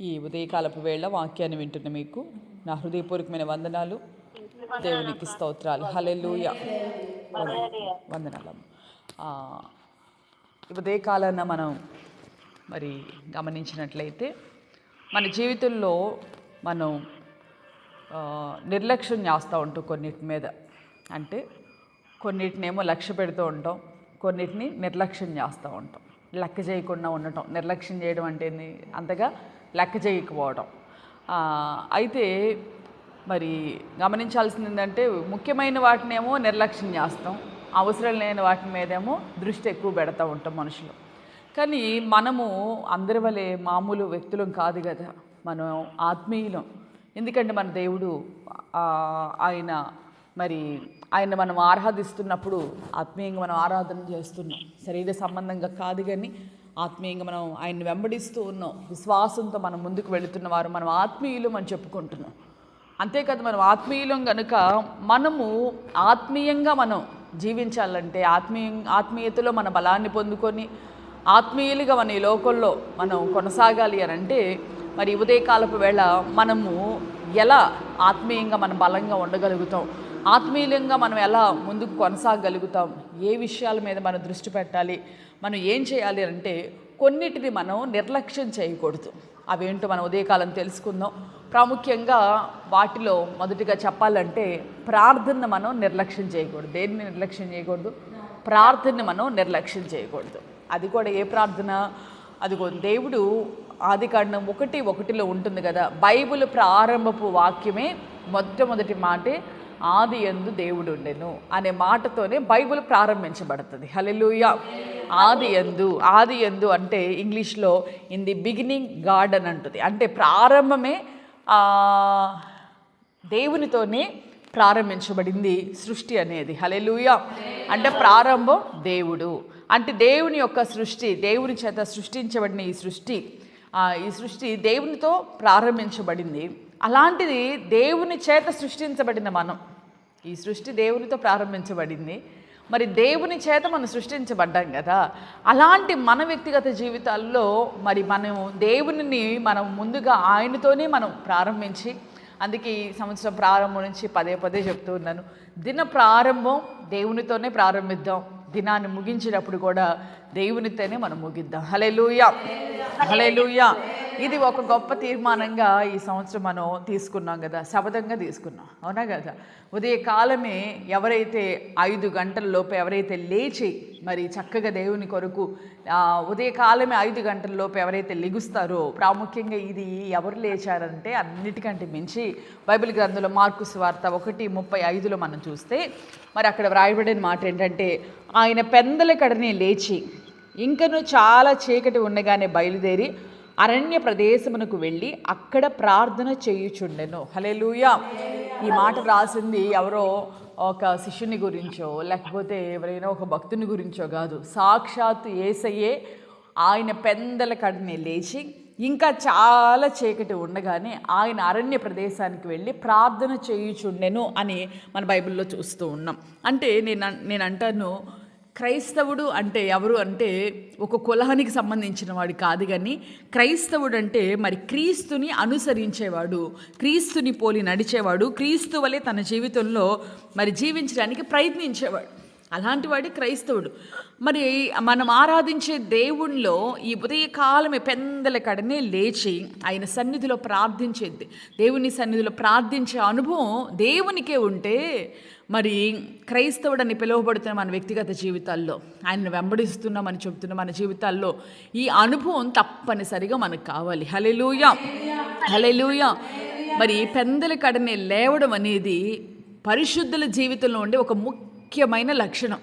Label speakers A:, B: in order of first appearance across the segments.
A: ఈ ఉదయకాలపు వేళ వాక్యాన్ని వింటున్న మీకు నా హృదయపూర్వకమైన వందనాలు. దేవునికి స్తోత్రాలు. హలెలుయ వందనాలు ఆ, ఉదయకాలాన మనం మరి గమనించినట్లయితే మన జీవితంలో మనం నిర్లక్ష్యం చేస్తూ ఉంటాం కొన్నిటి మీద. అంటే కొన్నిటినేమో లక్ష్య పెడుతూ ఉంటాం. కొన్నిటిని నిర్లక్ష్యం చేస్తూ ఉంటాం. లెక్క చేయకుండా ఉండటం. నిర్లక్ష్యం చేయడం అంటే అంతగా లెక్క చేయకపోవడం అయితే మరి గమనించాల్సింది ఏంటంటే ముఖ్యమైన వాటినేమో నిర్లక్ష్యం చేస్తాం. అవసరం లేని వాటి మీదేమో దృష్టి ఎక్కువ పెడతా ఉంటాం మనుషులు. కానీ మనము అందరి వలె మామూలు వ్యక్తులం కాదు కదా మనం ఆత్మీయులం. ఎందుకంటే మన దేవుడు ఆయన మరి ఆయన మనం ఆరాధిస్తున్నప్పుడు ఆత్మీయంగా మనం ఆరాధన చేస్తున్నాం. శరీర సంబంధంగా కాదు కానీ ఆత్మీయంగా మనం ఆయన్ని వెంబడిస్తూ ఉన్నాం. విశ్వాసంతో మనం ముందుకు వెళుతున్న వారు మనం ఆత్మీయులు అని చెప్పుకుంటున్నాం. అంతేకాదు మనం ఆత్మీయులం కనుక మనము ఆత్మీయంగా మనం జీవించాలంటే ఆత్మీయ ఆత్మీయతలో మన బలాన్ని పొందుకొని ఆత్మీయులుగా మన ఈ లోకంలో మనం కొనసాగాలి అని అంటే మరి ఉదయకాలపు వేళ మనము ఎలా ఆత్మీయంగా మనం బలంగా ఉండగలుగుతాం? ఆత్మీయంగా మనం ఎలా ముందుకు కొనసాగలుగుతాం? ఏ విషయాల మీద మనం దృష్టి పెట్టాలి? మనం ఏం చేయాలి అంటే కొన్నిటిని మనం నిర్లక్ష్యం చేయకూడదు. అవేంటో మనం ఉదయకాలం తెలుసుకుందాం. ప్రాముఖ్యంగా వాటిలో మొదటిగా చెప్పాలంటే ప్రార్థన మనం నిర్లక్ష్యం చేయకూడదు. దేన్ని నిర్లక్ష్యం చేయకూడదు? ప్రార్థన మనం నిర్లక్ష్యం చేయకూడదు. అది కూడా ఏ ప్రార్థన? అదిగో దేవుడు ఆది కాండం ఒకటి ఒకటిలో ఉంటుంది కదా బైబిల్ ప్రారంభపు వాక్యమే మొట్టమొదటి మాటే ఆది ఎందు దేవుడు ఉండెను అనే మాటతోనే బైబిల్ ప్రారంభించబడుతుంది. హలెలుయ ఆది ఎందు ఆది ఎందు అంటే ఇంగ్లీష్లో ఇన్ ది బిగినింగ్ గాడ్ అని అంటుంది. అంటే ప్రారంభమే దేవునితోనే ప్రారంభించబడింది సృష్టి అనేది. హలెలుయ అంటే ప్రారంభం దేవుడు. అంటే దేవుని యొక్క సృష్టి దేవుని చేత సృష్టించబడిన ఈ సృష్టి ఈ సృష్టి దేవునితో ప్రారంభించబడింది. అలాంటిది దేవుని చేత సృష్టించబడిన మనం. ఈ సృష్టి దేవునితో ప్రారంభించబడింది. మరి దేవుని చేత మనం సృష్టించబడ్డాం కదా. అలాంటి మన వ్యక్తిగత జీవితాల్లో మరి మనం దేవునిని మనం ముందుగా ఆయనతోనే మనం ప్రారంభించి అందుకే ఈ సంవత్సరం ప్రారంభం నుంచి పదే పదే చెప్తూ ఉన్నాను. దిన ప్రారంభం దేవునితోనే ప్రారంభిద్దాం. దినాన్ని ముగించినప్పుడు కూడా దేవునితోనే మనం ముగిద్దాం. హలెలూయా హలెలూయా ఇది ఒక గొప్ప తీర్మానంగా ఈ సంవత్సరం మనం తీసుకున్నాం కదా శబదంగా తీసుకున్నాం. అవునా కదా? ఉదయకాలమే ఎవరైతే ఐదు గంటల లోపు ఎవరైతే లేచి మరి చక్కగా దేవుని కొరకు ఉదయకాలమే ఐదు గంటల లోపు ఎవరైతే లెగుస్తారో ప్రాముఖ్యంగా ఇది ఎవరు లేచారంటే అన్నిటికంటే మించి బైబిల్ గ్రంథంలో మార్కు వార్త ఒకటి ముప్పై ఐదులో మనం చూస్తే మరి అక్కడ వ్రాయబడిన మాట ఏంటంటే ఆయన పెందల కడనే లేచి ఇంకను చాలా చీకటి ఉండగానే బయలుదేరి అరణ్య ప్రదేశమునకు వెళ్ళి అక్కడ ప్రార్థన చేయుచుండెను. హలెలూయా ఈ మాట రాసింది ఎవరో ఒక శిష్యుని గురించో లేకపోతే ఎవరైనా ఒక భక్తుని గురించో కాదు. సాక్షాత్తు ఏసయ్యే ఆయన పెందల కడని లేచి ఇంకా చాలా చీకటి ఉండగానే ఆయన అరణ్య ప్రదేశానికి వెళ్ళి ప్రార్థన చేయుచుండెను అని మన బైబిల్లో చూస్తూ ఉన్నాం. అంటే నేను నేను అంటాను క్రైస్తవుడు అంటే ఎవరు అంటే ఒక కులానికి సంబంధించిన వాడు కాదు కానీ క్రైస్తవుడు అంటే మరి క్రీస్తుని అనుసరించేవాడు క్రీస్తుని పోలి నడిచేవాడు క్రీస్తు వలె తన జీవితంలో మరి జీవించడానికి ప్రయత్నించేవాడు. అలాంటి వాడే క్రైస్తవుడు. మరి మనం ఆరాధించే దేవుణ్ణిలో ఈ ఉదయకాలమే పెందల కడనే లేచి ఆయన సన్నిధిలో ప్రార్థించేది. దేవుని సన్నిధిలో ప్రార్థించే అనుభవం దేవునికే ఉంటే మరి క్రైస్తవుడని పిలువబడుతున్న మన వ్యక్తిగత జీవితాల్లో ఆయన వెంబడిస్తున్నామని చెబుతున్న మన జీవితాల్లో ఈ అనుభవం తప్పనిసరిగా మనకు కావాలి. హలెలూయ హలెలూయ మరి పెందల కడనే లేవడం అనేది పరిశుద్ధుల జీవితంలో ఉండే ఒక ముఖ్యమైన లక్షణం.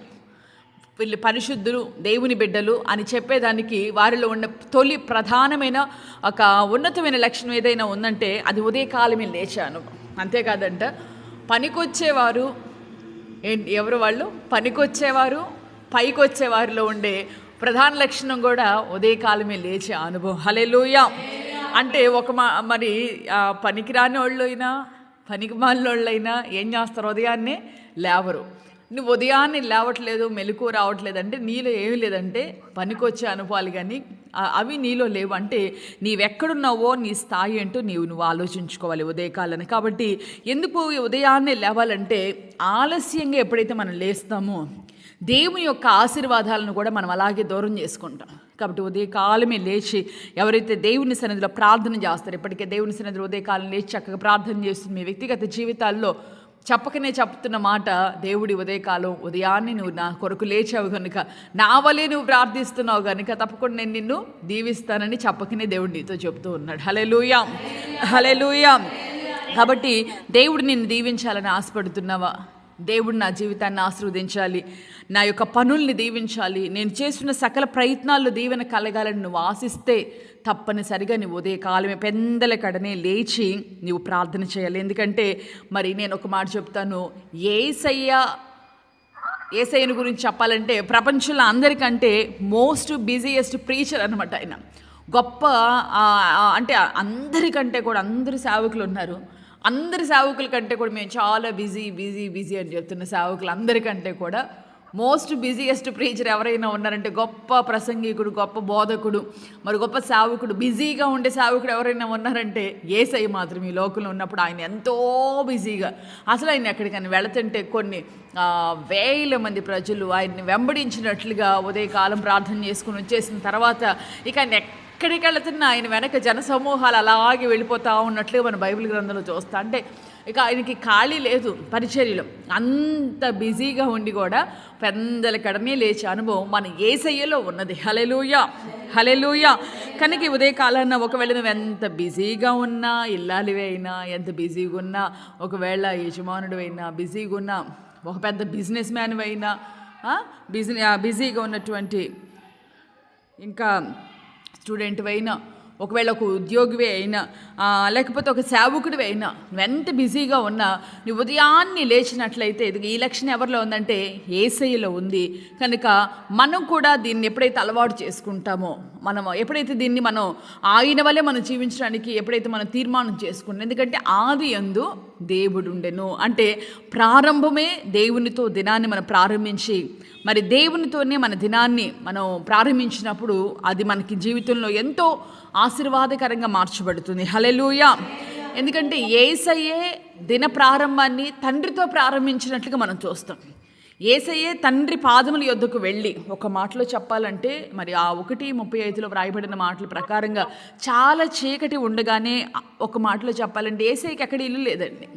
A: వీళ్ళు పరిశుద్ధులు దేవుని బిడ్డలు అని చెప్పేదానికి వారిలో ఉన్న తొలి ప్రధానమైన ఒక ఉన్నతమైన లక్షణం ఏదైనా ఉందంటే అది ఉదయకాలమే లేచాను. అంతేకాదంట పనికొచ్చేవారు ఎవరు వాళ్ళు? పనికొచ్చేవారు పైకి వచ్చేవారిలో ఉండే ప్రధాన లక్షణం కూడా ఉదయకాలమే లేచే అనుభవం. హలెలూయ అంటే ఒక మా మరి పనికిరాని వాళ్ళు అయినా పనికి వాళ్ళైనా ఏం చేస్తారు? ఉదయాన్నే లేవరు. నువ్వు ఉదయాన్నే లేవట్లేదు మెలకు రావట్లేదు అంటే నీలో ఏమి లేదంటే పనికొచ్చే అనుభవాలు కానీ అవి నీలో లేవు అంటే నీవెక్కడున్నావో నీ స్థాయి ఏంటో నీవు నువ్వు ఆలోచించుకోవాలి ఉదయకాలని కాబట్టి ఎందుకు ఉదయాన్నే లేవాలంటే ఆలస్యంగా ఎప్పుడైతే మనం లేస్తామో దేవుని యొక్క ఆశీర్వాదాలను కూడా మనం అలాగే దూరం చేసుకుంటాం. కాబట్టి ఉదయకాలమే లేచి ఎవరైతే దేవుని సన్నిధిలో ప్రార్థన చేస్తారో ఇప్పటికే దేవుని సన్నిధిలో ఉదయకాలం లేచి చక్కగా ప్రార్థన చేస్తుంది మీ వ్యక్తిగత జీవితాల్లో చెప్పకనే చెప్తున్న మాట దేవుడి ఉదయకాలం ఉదయాన్నే నువ్వు నా కొరకు లేచావు కనుక నా వలే నువ్వు ప్రార్థిస్తున్నావు కనుక తప్పకుండా నేను నిన్ను దీవిస్తానని చెప్పకనే దేవుడు నీతో చెప్తూ ఉన్నాడు. హలెలూయా హలెలూయా కాబట్టి దేవుడు నిన్ను దీవించాలని ఆశపడుతున్నావా? దేవుడు నా జీవితాన్ని ఆశీర్వదించాలి. నా యొక్క పనుల్ని దీవించాలి. నేను చేస్తున్న సకల ప్రయత్నాల్లో దీవెన కలగాలని నువ్వు ఆశిస్తే తప్పనిసరిగా నువ్వు ఉదయ కాలమే పెందల కడనే లేచి నువ్వు ప్రార్థన చేయాలి. ఎందుకంటే మరి నేను ఒక మాట చెప్తాను. ఏసయ్య ఏసయ్యను గురించి చెప్పాలంటే ప్రపంచంలో అందరికంటే మోస్ట్ బిజీయెస్ట్ ప్రీచర్ అనమాట ఆయన. గొప్ప అంటే అందరికంటే కూడా అందరు సేవకులు ఉన్నారు. అందరి సేవకుల కంటే కూడా మేము చాలా బిజీ బిజీ బిజీ అని చెప్తున్న సేవకులు అందరికంటే కూడా మోస్ట్ బిజీయెస్ట్ ప్రీచర్ ఎవరైనా ఉన్నారంటే గొప్ప ప్రసంగికుడు గొప్ప బోధకుడు మరి గొప్ప సేవకుడు బిజీగా ఉండే సేవకుడు ఎవరైనా ఉన్నారంటే ఏసై మాత్రం ఈ లోకంలో ఉన్నప్పుడు ఆయన ఎంతో బిజీగా. అసలు ఆయన ఎక్కడికైనా వెళుతుంటే కొన్ని వేల మంది ప్రజలు ఆయన్ని వెంబడించినట్లుగా ఉదయకాలం ప్రార్థన చేసుకుని వచ్చేసిన తర్వాత ఇక ఆయన ఎక్కడికి వెళ్తున్న ఆయన వెనక జన సమూహాలు అలాగే వెళ్ళిపోతా ఉన్నట్లు మన బైబిల్ గ్రంథంలో చూస్తా. అంటే ఇక ఆయనకి ఖాళీ లేదు పరిచర్యలో. అంత బిజీగా ఉండి కూడా పెందల కడమే లేచే అనుభవం మన ఏసయ్యలో ఉన్నది. హలెలూయ హలెలూయ కనుక ఉదయ ఉదయకాలాన్న ఒకవేళ నువ్వు ఎంత బిజీగా ఉన్నా ఇల్లాలివే అయినా ఎంత బిజీగా ఉన్నా ఒకవేళ యజమానుడు అయినా బిజీగా ఉన్నా ఒక పెద్ద బిజినెస్ మ్యాన్ అయినా బిజినెస్ బిజీగా ఉన్నటువంటి ఇంకా స్టూడెంట్ అయినా ఒకవేళ ఒక ఉద్యోగివే అయినా లేకపోతే ఒక సేవకుడివి అయినా నువ్వెంత బిజీగా ఉన్నా నువ్వు ఉదయాన్ని లేచినట్లయితే ఇది ఈ లక్షణం ఎవరిలో ఉందంటే ఏసైలో ఉంది. కనుక మనం కూడా దీన్ని ఎప్పుడైతే అలవాటు చేసుకుంటామో మనం ఎప్పుడైతే దీన్ని మనం ఆయన వల్లే మనం జీవించడానికి ఎప్పుడైతే మనం తీర్మానం చేసుకుంటాం ఎందుకంటే ఆది ఎందు దేవుడుండెను. అంటే ప్రారంభమే దేవునితో దినాన్ని మనం ప్రారంభించి మరి దేవునితోనే మన దినాన్ని మనం ప్రారంభించినప్పుడు అది మనకి జీవితంలో ఎంతో ఆశీర్వాదకరంగా మార్చబడుతుంది. హలెలూయా ఎందుకంటే ఏసయ్యే దిన ప్రారంభాన్ని తండ్రితో ప్రారంభించినట్లుగా మనం చూస్తాం. ఏసయ్యే తండ్రి పాదముల యొద్దకు వెళ్ళి ఒక మాటలో చెప్పాలంటే మరి ఆ ఒకటి ముప్పై ఐదులో వ్రాయబడిన మాటల ప్రకారంగా చాలా చీకటి ఉండగానే ఒక మాటలో చెప్పాలంటే ఏసైకి ఎక్కడ ఇల్లు లేదండి.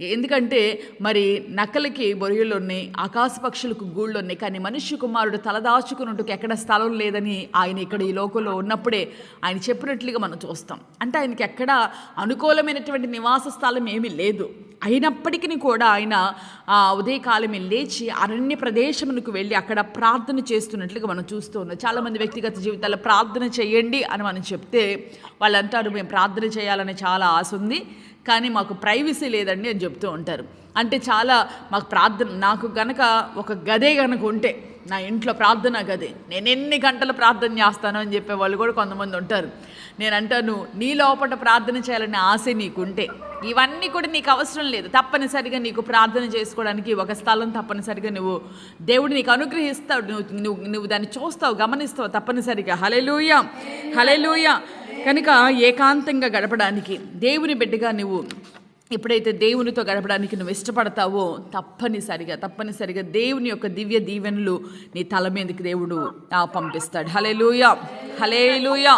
A: ఎందుకంటే మరి నక్కలకి బొరియలు ఉన్నాయి ఆకాశ పక్షులకు గూళ్ళు ఉన్నాయి కానీ మనుష్య కుమారుడు తలదాచుకున్నట్టుకు ఎక్కడ స్థలం లేదని ఆయన ఇక్కడ ఈ లోకంలో ఉన్నప్పుడే ఆయన చెప్పినట్లుగా మనం చూస్తాం. అంటే ఆయనకి ఎక్కడ అనుకూలమైనటువంటి నివాస స్థలం ఏమీ లేదు. అయినప్పటికీ కూడా ఆయన ఆ ఉదయకాలమే లేచి అరణ్య ప్రదేశమునకు వెళ్ళి అక్కడ ప్రార్థన చేస్తున్నట్లుగా మనం చూస్తూ ఉన్నాం. చాలామంది వ్యక్తిగత జీవితాల్లో ప్రార్థన చేయండి అని మనం చెప్తే వాళ్ళు అంటారు మేము ప్రార్థన చేయాలని చాలా ఆశ ఉంది. కానీ మాకు ప్రైవసీ లేదండి అని చెప్తూ ఉంటారు. అంటే చాలా మాకు ప్రార్థన నాకు గనక ఒక గదే గనక ఉంటే నా ఇంట్లో ప్రార్థన గదే నేను ఎన్ని గంటలు ప్రార్థన చేస్తాను అని చెప్పే వాళ్ళు కూడా కొంతమంది ఉంటారు. నేను అంటాను నీ లోపల ప్రార్థన చేయాలనే ఆశ నీకుంటే ఇవన్నీ కూడా నీకు అవసరం లేదు. తప్పనిసరిగా నీకు ప్రార్థన చేసుకోవడానికి ఒక స్థలం తప్పనిసరిగా నువ్వు దేవుడు నీకు అనుగ్రహిస్తావు నువ్వు నువ్వు నువ్వు దాన్ని చూస్తావు గమనిస్తావు తప్పనిసరిగా. హలెలూయ హలెలూయ కనుక ఏకాంతంగా గడపడానికి దేవుని బిడ్డగా నువ్వు ఎప్పుడైతే దేవునితో గడపడానికి నువ్వు ఇష్టపడతావో తప్పనిసరిగా తప్పనిసరిగా దేవుని యొక్క దివ్య దీవెనలు నీ తల మీదకి దేవుడు ఆ, పంపిస్తాడు. హలే లూయ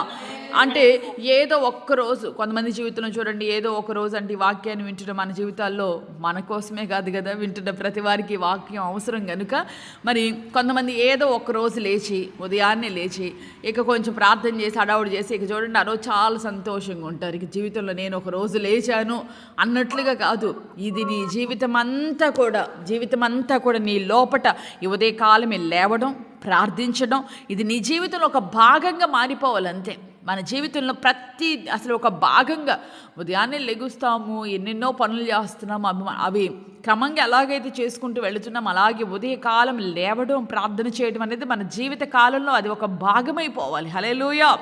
A: అంటే ఏదో ఒక్క రోజు కొంతమంది జీవితంలో చూడండి ఏదో ఒక రోజు అంటే వాక్యాన్ని వింటున్న మన జీవితాల్లో మన కోసమే కాదు కదా వింటున్న ప్రతి వారికి వాక్యం అవసరం కనుక మరి కొంతమంది ఏదో ఒక రోజు లేచి ఉదయాన్నే లేచి ఇక కొంచెం ప్రార్థన చేసి అడావుడు చేసి ఇక చూడండి ఆ రోజు చాలా సంతోషంగా ఉంటారు. ఇక జీవితంలో నేను ఒక రోజు లేచాను అన్నట్లుగా కాదు. ఇది నీ జీవితం అంతా కూడా జీవితం అంతా కూడా నీ లోపట ఈ ఉదయకాలమే లేవడం ప్రార్థించడం ఇది నీ జీవితంలో ఒక భాగంగా మారిపోవాలంతే. మన జీవితంలో ప్రతి అసలు ఒక భాగంగా ఉదయాన్నే లెగుస్తాము ఎన్నెన్నో పనులు చేస్తున్నాము అవి అవి క్రమంగా ఎలాగైతే చేసుకుంటూ వెళుతున్నాం అలాగే ఉదయకాలం లేవడం ప్రార్థన చేయడం అనేది మన జీవిత కాలంలో అది ఒక భాగమైపోవాలి. హలేలుయ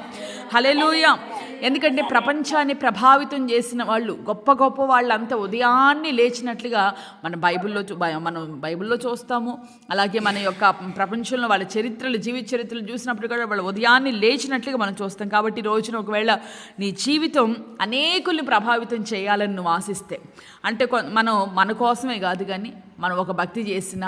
A: హలేలుయ ఎందుకంటే ప్రపంచాన్ని ప్రభావితం చేసిన వాళ్ళు గొప్ప గొప్ప వాళ్ళంతా ఉదయాన్నే లేచినట్లుగా మన బైబిల్లో చూ- బై- మనం బైబిల్లో చూస్తాము. అలాగే మన యొక్క ప్రపంచంలో వాళ్ళ చరిత్రలు జీవిత చరిత్రలు చూసినప్పుడు కూడా వాళ్ళు ఉదయాన్నే లేచినట్లుగా మనం చూస్తాం. కాబట్టి రోజున ఒకవేళ నీ జీవితం అనేకుల్ని ప్రభావితం చేయాలని నువ్వు ఆశిస్తే అంటే మనం మన కోసమే కాదు కానీ మనం ఒక భక్తి చేసిన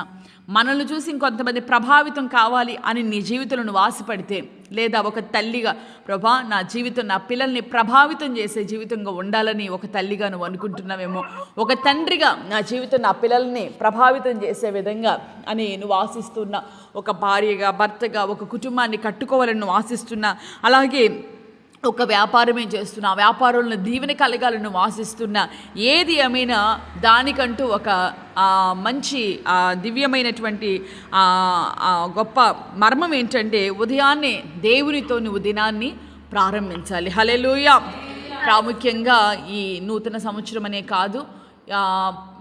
A: మనల్ని చూసి ఇంకొంతమంది ప్రభావితం కావాలి అని నీ జీవితంలో నువ్వు ఆశపడితే లేదా ఒక తల్లిగా ప్రభా నా జీవితం నా పిల్లల్ని ప్రభావితం చేసే జీవితంగా ఉండాలని ఒక తల్లిగా నువ్వు అనుకుంటున్నావేమో ఒక తండ్రిగా నా జీవితం నా పిల్లల్ని ప్రభావితం చేసే విధంగా అని నువ్వు ఆశిస్తున్నా ఒక భార్యగా భర్తగా ఒక కుటుంబాన్ని కట్టుకోవాలని నువ్వు ఆశిస్తున్నా అలాగే ఒక వ్యాపారమే చేస్తున్నా ఆ వ్యాపారంలో దీవెన కలగాలను నువ్వు ఆశిస్తున్నా ఏది ఏమైనా దానికంటూ ఒక మంచి దివ్యమైనటువంటి గొప్ప మర్మం ఏంటంటే ఉదయాన్నే దేవునితో నువ్వు దినాన్ని ప్రారంభించాలి. హలెలూయ ప్రాముఖ్యంగా ఈ నూతన సంవత్సరం అనే కాదు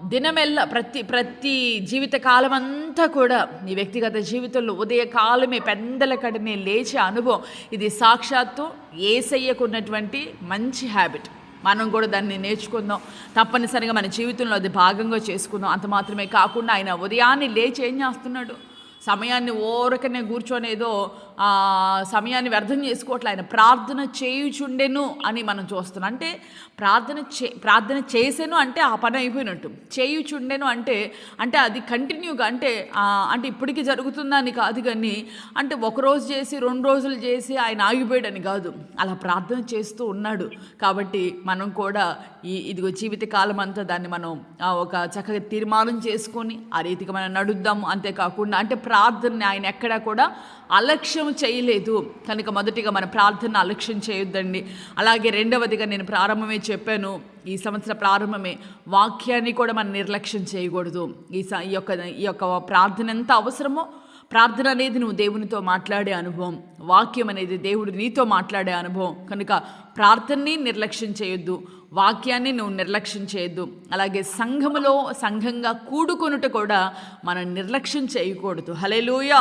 A: దినమెల్ల ప్రతి ప్రతి జీవిత కాలం అంతా కూడా నీ వ్యక్తిగత జీవితంలో ఉదయకాలమే పెందల కడమే లేచే అనుభవం. ఇది సాక్షాత్తు ఏసయ్యకున్నటువంటి మంచి హ్యాబిట్. మనం కూడా దాన్ని నేర్చుకుందాం. తప్పనిసరిగా మన జీవితంలో అది భాగంగా చేసుకుందాం. అంత మాత్రమే కాకుండా ఆయన ఉదయాన్నే లేచి ఏం చేస్తున్నాడు? సమయాన్ని ఓరకనే కూర్చొని ఏదో సమయాన్ని వ్యర్థం చేసుకోవట్లే. ఆయన ప్రార్థన చేయుచుండెను అని మనం చూస్తున్నాం. అంటే ప్రార్థన చే ప్రార్థన చేసాను అంటే ఆ పని అయిపోయినట్టు. చేయుచుండెను అంటే అంటే అది కంటిన్యూగా అంటే అంటే ఇప్పటికీ జరుగుతుందని కాదు కానీ అంటే ఒక రోజు చేసి రెండు రోజులు చేసి ఆయన ఆగిపోయాడని కాదు. అలా ప్రార్థన చేస్తూ ఉన్నాడు. కాబట్టి మనం కూడా ఈ ఇదిగో జీవిత కాలం అంతా దాన్ని మనం ఒక చక్కగా తీర్మానం చేసుకొని ఆ రీతిగా మనం నడుద్దాము. అంతేకాకుండా అంటే ప్రార్థనని ఆయన ఎక్కడా కూడా అలక్ష్యం చేయలేదు. కనుక మొదటిగా మన ప్రార్థన అలక్ష్యం చేయొద్దండి. అలాగే రెండవదిగా నేను ప్రారంభమే చెప్పాను. ఈ సంవత్సర ప్రారంభమే వాక్యాన్ని కూడా మనం నిర్లక్ష్యం చేయకూడదు. ఈ స ఈ యొక్క ఈ యొక్క ప్రార్థన ఎంత అవసరమో ప్రార్థన అనేది నువ్వు దేవునితో మాట్లాడే అనుభవం. వాక్యం అనేది దేవుడు నీతో మాట్లాడే అనుభవం. కనుక ప్రార్థనని నిర్లక్ష్యం చేయొద్దు. వాక్యాన్ని నువ్వు నిర్లక్ష్యం చేయొద్దు. అలాగే సంఘములో సంఘంగా కూడుకొనుట కూడా మనం నిర్లక్ష్యం చేయకూడదు. హలేలుయ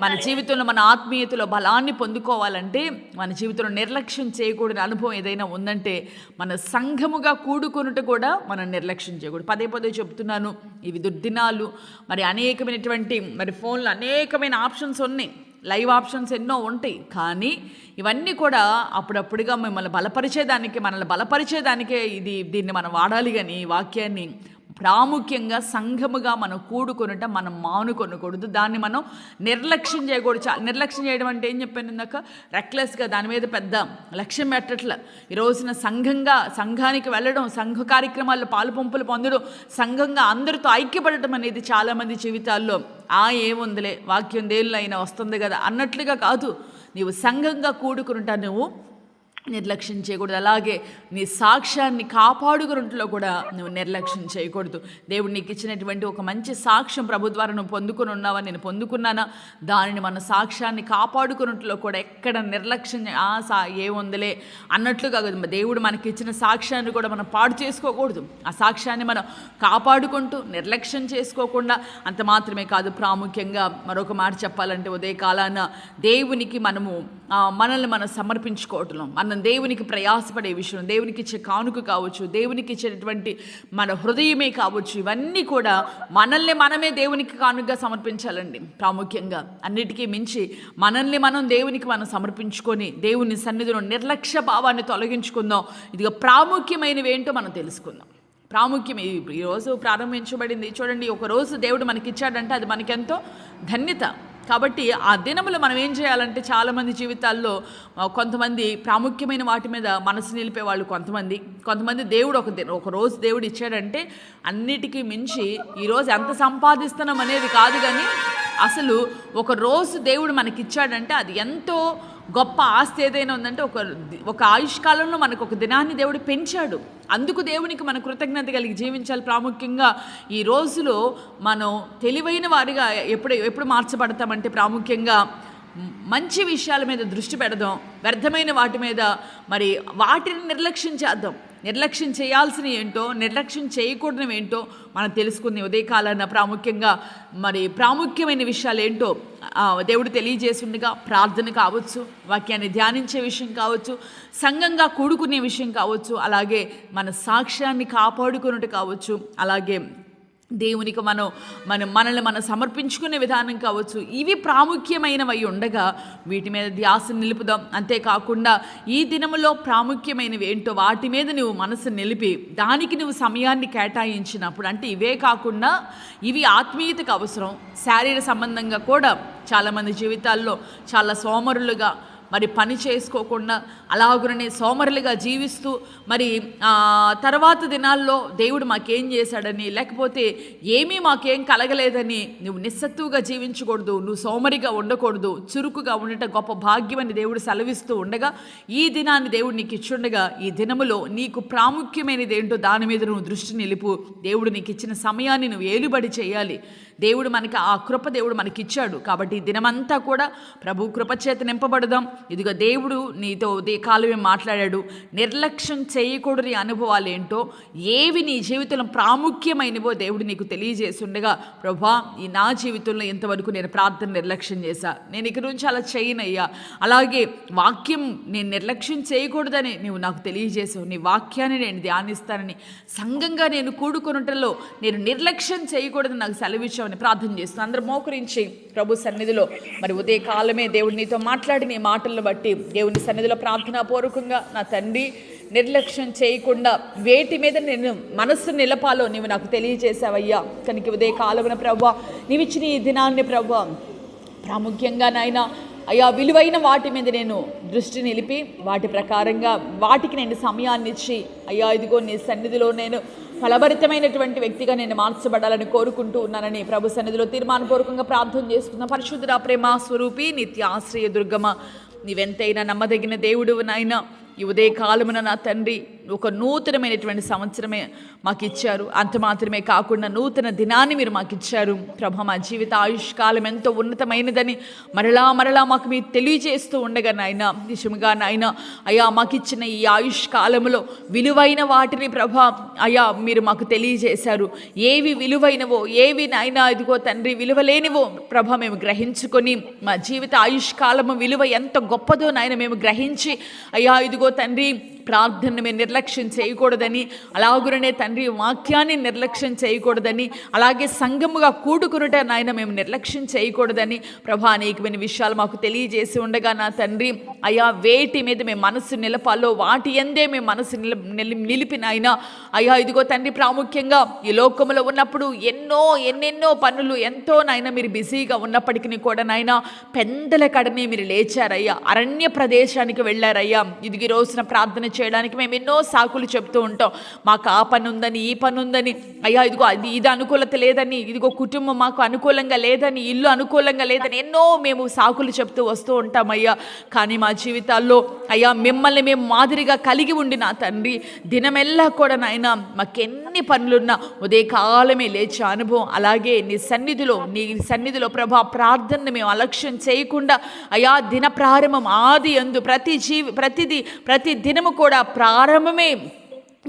A: మన జీవితంలో మన ఆత్మీయతలో బలాన్ని పొందుకోవాలంటే మన జీవితంలో నిర్లక్ష్యం చేయకూడని అనుభవం ఏదైనా ఉందంటే మన సంఘముగా కూడుకొనుట కూడా మనం నిర్లక్ష్యం చేయకూడదు. పదే పదే చెప్తున్నాను ఇవి దుర్దినాలు. మరి అనేకమైనటువంటి మరి ఫోన్లో అనేకమైన ఆప్షన్స్ ఉన్నాయి. లైవ్ ఆప్షన్స్ ఎన్నో ఉంటాయి. కానీ ఇవన్నీ కూడా అప్పుడప్పుడుగా మిమ్మల్ని బలపరిచేదానికి మనల్ని బలపరిచేదానికే ఇది దీన్ని మనం వాడాలి కానీ వాక్యాన్ని ప్రాముఖ్యంగా సంఘముగా మనం కూడుకొనుట మనం మానుకొనకూడదు. దాన్ని మనం నిర్లక్ష్యం చేయకూడదు. చా నిర్లక్ష్యం చేయడం అంటే ఏం చెప్పాను ఇందాక? రెక్లెస్గా దాని మీద పెద్ద లక్ష్యం పెట్టట్ల. ఈ రోజున సంఘంగా సంఘానికి వెళ్ళడం సంఘ కార్యక్రమాల్లో పాలుపంపులు పొందడం సంఘంగా అందరితో ఐక్యపడటం అనేది చాలామంది జీవితాల్లో ఆ ఏముందిలే వాక్యం దేనిలో అయినా వస్తుంది కదా అన్నట్లుగా కాదు. నీవు సంఘంగా కూడుకుంటా నువ్వు నిర్లక్ష్యం చేయకూడదు. అలాగే నీ సాక్ష్యాన్ని కాపాడుకున్నట్లో కూడా నువ్వు నిర్లక్ష్యం చేయకూడదు. దేవుడు నీకు ఇచ్చినటువంటి ఒక మంచి సాక్ష్యం ప్రభు ద్వారా నువ్వు పొందుకుని ఉన్నావని నేను పొందుకున్నానా? దానిని మన సాక్ష్యాన్ని కాపాడుకున్నట్లో కూడా ఎక్కడ నిర్లక్ష్యం ఆ సా ఏముందిలే అన్నట్లుగా కాదు. దేవుడు మనకి ఇచ్చిన సాక్ష్యాన్ని కూడా మనం పాడు చేసుకోకూడదు. ఆ సాక్ష్యాన్ని మనం కాపాడుకుంటూ నిర్లక్ష్యం చేసుకోకుండా అంత మాత్రమే కాదు. ప్రాముఖ్యంగా మరొక మాట చెప్పాలంటే ఉదయ కాలాన దేవునికి మనము మనల్ని మనం సమర్పించుకోవటం మనం దేవునికి ప్రయాసపడే విషయం దేవునికి ఇచ్చే కానుక కావచ్చు దేవునికి ఇచ్చేటటువంటి మన హృదయమే కావచ్చు ఇవన్నీ కూడా మనల్ని మనమే దేవునికి కానుకగా సమర్పించాలండి. ప్రాముఖ్యంగా అన్నిటికీ మించి మనల్ని మనం దేవునికి మనం సమర్పించుకొని దేవుని సన్నిధిలో నిర్లక్ష్య భావాన్ని తొలగించుకుందాం. ఇదిగో ప్రాముఖ్యమైనవి ఏంటో మనం తెలుసుకుందాం. ప్రాముఖ్యం ఈ- ఈరోజు ప్రారంభించబడింది. చూడండి ఒక రోజు దేవుడు మనకి ఇచ్చాడంటే అది మనకెంతో ధన్యత. కాబట్టి ఆ దినములు మనం ఏం చేయాలంటే చాలామంది జీవితాల్లో కొంతమంది ప్రాముఖ్యమైన వాటి మీద మనసు నిలిపే వాళ్ళు కొంతమంది. కొంతమంది దేవుడు ఒక ది- ఒక రోజు దేవుడు ఇచ్చాడంటే అన్నిటికీ మించి ఈరోజు ఎంత సంపాదిస్తున్నాం అనేది కాదు కానీ అసలు ఒక రోజు దేవుడు మనకి ఇచ్చాడంటే అది ఎంతో గొప్ప ఆస్తి ఏదైనా ఉందంటే ఒక ఒక ఆయుష్కాలంలో మనకు ఒక దినాన్ని దేవుడు పెంచాడు. అందుకు దేవునికి మన కృతజ్ఞత కలిగి జీవించాలి. ప్రాముఖ్యంగా ఈ రోజులో మనం తెలివైన వారిగా ఎప్పుడు ఎప్పుడు మార్చబడతామంటే ప్రాముఖ్యంగా మంచి విషయాల మీద దృష్టి పెడదాం. వ్యర్థమైన వాటి మీద మరి వాటిని నిర్లక్ష్యం చేద్దాం. నిర్లక్ష్యం చేయాల్సిన ఏంటో నిర్లక్ష్యం చేయకూడనివి ఏంటో మనం తెలుసుకుంది ఉదయకాలాన ప్రాముఖ్యంగా. మరి ప్రాముఖ్యమైన విషయాలు ఏంటో దేవుడు తెలియజేసిండగా ప్రార్థన కావచ్చు వాక్యాన్ని ధ్యానించే విషయం కావచ్చు సంఘంగా కూడుకునే విషయం కావచ్చు అలాగే మన సాక్ష్యాన్ని కాపాడుకున్నట్టు కావచ్చు అలాగే దేవునికి మనం మనం మనల్ని మనం సమర్పించుకునే విధానం కావచ్చు. ఇవి ప్రాముఖ్యమైనవి ఉండగా వీటి మీద ధ్యాస నిలుపుదాం. అంతేకాకుండా ఈ దినములో ప్రాముఖ్యమైనవి ఏంటో వాటి మీద నువ్వు మనసు నిలిపి దానికి నువ్వు సమయాన్ని కేటాయించినప్పుడు అంటే ఇవే కాకుండా ఇవి ఆత్మీయతకు అవసరం. శారీర సంబంధంగా కూడా చాలామంది జీవితాల్లో చాలా సోమరులుగా మరి పని చేసుకోకుండా అలాగుననే సోమరులుగా జీవిస్తూ మరి తర్వాత దినాల్లో దేవుడు మాకేం చేశాడని లేకపోతే ఏమీ మాకేం కలగలేదని నువ్వు నిస్సత్తువుగా జీవించకూడదు నువ్వు సోమరిగా ఉండకూడదు చురుకుగా ఉండటం గొప్ప భాగ్యమని దేవుడు సెలవిస్తూ ఉండగా ఈ దినాన్ని దేవుడు నీకు ఇచ్చుండగా ఈ దినములో నీకు ప్రాముఖ్యమైనది ఏంటో దాని మీద నువ్వు దృష్టి నిలుపు. దేవుడు నీకు ఇచ్చిన సమయాన్ని నువ్వు ఏలుబడి చేయాలి. దేవుడు మనకి ఆ కృప దేవుడు మనకి ఇచ్చాడు కాబట్టి ఈ దినమంతా కూడా ప్రభు కృపచేత నింపబడదాం. ఇదిగో దేవుడు నీతో దే కాలమే మాట్లాడాడు. నిర్లక్ష్యం చేయకూడని అనుభవాలు ఏంటో ఏవి నీ జీవితంలో ప్రాముఖ్యమైనవో దేవుడు నీకు తెలియజేస్తుండగా ప్రభా ఈ నా జీవితంలో ఇంతవరకు నేను ప్రార్థన నిర్లక్ష్యం చేశా. నేను ఇక నుంచి అలా చేయనయ్యా. అలాగే వాక్యం నేను నిర్లక్ష్యం చేయకూడదని నువ్వు నాకు తెలియజేసావు. నీ వాక్యాన్ని నేను ధ్యానిస్తానని సంఘంగా నేను కూడుకొనుటలో నేను నిర్లక్ష్యం చేయకూడదని నాకు సెలవిచ్చావని ప్రార్థన చేస్తున్నాను అందరూ మోకరించి ప్రభు సన్నిధిలో మరి ఉదయ కాలమే దేవుడు నీతో మాట్లాడి నీ మాటలను బట్టి దేవుని సన్నిధిలో ప్రార్థనాపూర్వకంగా నా తండ్రి నిర్లక్ష్యం చేయకుండా వేటి మీద నేను మనస్సు నిలపాలో నీవు నాకు తెలియజేశావయ్యా. కనుక ఉదయ కాలమున ప్రభా నీవిచ్చిన ఈ దినాన్ని ప్రభా ప్రాముఖ్యంగా నాయన అయ్యా విలువైన వాటి మీద నేను దృష్టి నిలిపి వాటి ప్రకారంగా వాటికి నేను సమయాన్ని ఇచ్చి అయ్యా ఇదిగో నీ సన్నిధిలో నేను ఫలభరితమైనటువంటి వ్యక్తిగా నేను మార్చబడాలని కోరుకుంటూ ఉన్నానని ప్రభు సన్నిధిలో తీర్మానపూర్వకంగా ప్రార్థన చేసుకున్న పరిశుద్ధుడ ప్రేమ స్వరూపి నిత్య ఆశ్రయ దుర్గమ నీవెంతైనా నమ్మదగిన దేవుడు నాయన ఈ ఉదయ కాలమున నా తండ్రి ఒక నూతనమైనటువంటి సంవత్సరమే మాకు ఇచ్చారు అంత మాత్రమే కాకుండా నూతన దినాన్ని మీరు మాకు ఇచ్చారు ప్రభ మా జీవిత ఆయుష్కాలం ఎంతో ఉన్నతమైనదని మరలా మరలా మాకు మీరు తెలియజేస్తూ ఉండగా నాయన నిజముగా నాయన అయ్యా మాకు ఇచ్చిన ఈ ఆయుష్కాలంలో విలువైన వాటిని ప్రభ అయ్యా మీరు మాకు తెలియజేశారు. ఏవి విలువైనవో ఏవి నాయన ఇదిగో తండ్రి విలువలేనివో ప్రభ మేము గ్రహించుకొని మా జీవిత ఆయుష్కాలము విలువ ఎంత గొప్పదో నాయన మేము గ్రహించి అయ్యా ఇదిగో తండ్రి ప్రార్థనను మేము నిర్లక్ష్యం చేయకూడదని అలాగురనే తండ్రి వాక్యాన్ని నిర్లక్ష్యం చేయకూడదని అలాగే సంఘముగా కూడుకునుట నాయన మేము నిర్లక్ష్యం చేయకూడదని. ప్రభా అనేకమైన విషయాలు మాకు తెలియజేసి ఉండగా నా తండ్రి అయా వేటి మీద మేము మనసు నిలపాలో వాటి ఎందే మేము మనసు నిల నిలి- నిలిపి అయ్యా ఇదిగో తండ్రి ప్రాముఖ్యంగా ఈ లోకంలో ఉన్నప్పుడు ఎన్నో ఎన్నెన్నో పనులు ఎంతో నాయన మీరు బిజీగా ఉన్నప్పటికీ కూడా నాయన పెందల కడనే మీరు లేచారయ్యా. అరణ్య ప్రదేశానికి వెళ్ళారయ్యా. ఇదిగి రోజున ప్రార్థన చేయడానికి మేము ఎన్నో సాకులు చెప్తూ ఉంటాం. మాకు ఆ పని ఉందని ఈ పని ఉందని అయ్యా ఇదిగో అది ఇది అనుకూలత లేదని ఇదిగో కుటుంబం మాకు అనుకూలంగా లేదని ఇల్లు అనుకూలంగా లేదని ఎన్నో మేము సాకులు చెప్తూ వస్తూ ఉంటాం అయ్యా. కానీ మా జీవితాల్లో అయ్యా మిమ్మల్ని మేము మాదిరిగా కలిగి ఉండి నా తండ్రి దినమెల్లా కూడా నాయన మాకెన్ని పనులున్నా ఉదయకాలమే లేచే అనుభవం. అలాగే నీ సన్నిధిలో నీ సన్నిధిలో ప్రభా ప్రార్థనను మేము అలక్ష్యం చేయకుండా అయా దిన ప్రారంభం ఆది అందు ప్రతి జీవి ప్రతిది ప్రతి దినము కూడా ప్రారంభమే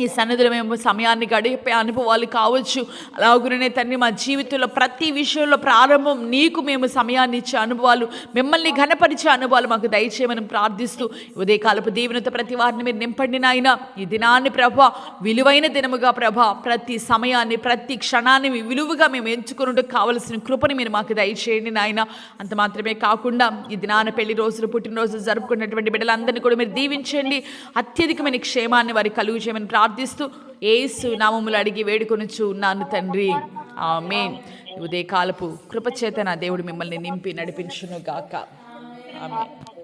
A: ఈ సన్నిధిలో మేము సమయాన్ని గడిపే అనుభవాలు కావచ్చు. అలాగునే తండ్రి మా జీవితంలో ప్రతి విషయంలో ప్రారంభం నీకు మేము సమయాన్ని ఇచ్చే అనుభవాలు మిమ్మల్ని ఘనపరిచే అనుభవాలు మాకు దయచేయమని ప్రార్థిస్తూ ఉదయకాలపు దీవెనతో ప్రతి వారిని మీరు నింపండి నాయన. ఈ దినాన్ని ప్రభ విలువైన దినముగా ప్రభ ప్రతి సమయాన్ని ప్రతి క్షణాన్ని విలువగా మేము ఎంచుకున్నట్టు కావలసిన కృపని మీరు మాకు దయచేయండి నాయన. అంత మాత్రమే కాకుండా ఈ దినాన పెళ్ళి రోజులు పుట్టినరోజులు జరుపుకున్నటువంటి బిడ్డలందరినీ కూడా మీరు దీవించండి. అత్యధికమైన క్షేమాన్ని వారికి కలుగు చేయమని ప్రార్థిస్తూ ఏసు నామములు అడిగి వేడుకొనుచు ఉన్నాను తండ్రి. ఆమేన్. ఉదయకాలపు కృపచేతన దేవుడు మిమ్మల్ని నింపి నడిపించును గాక ఆమె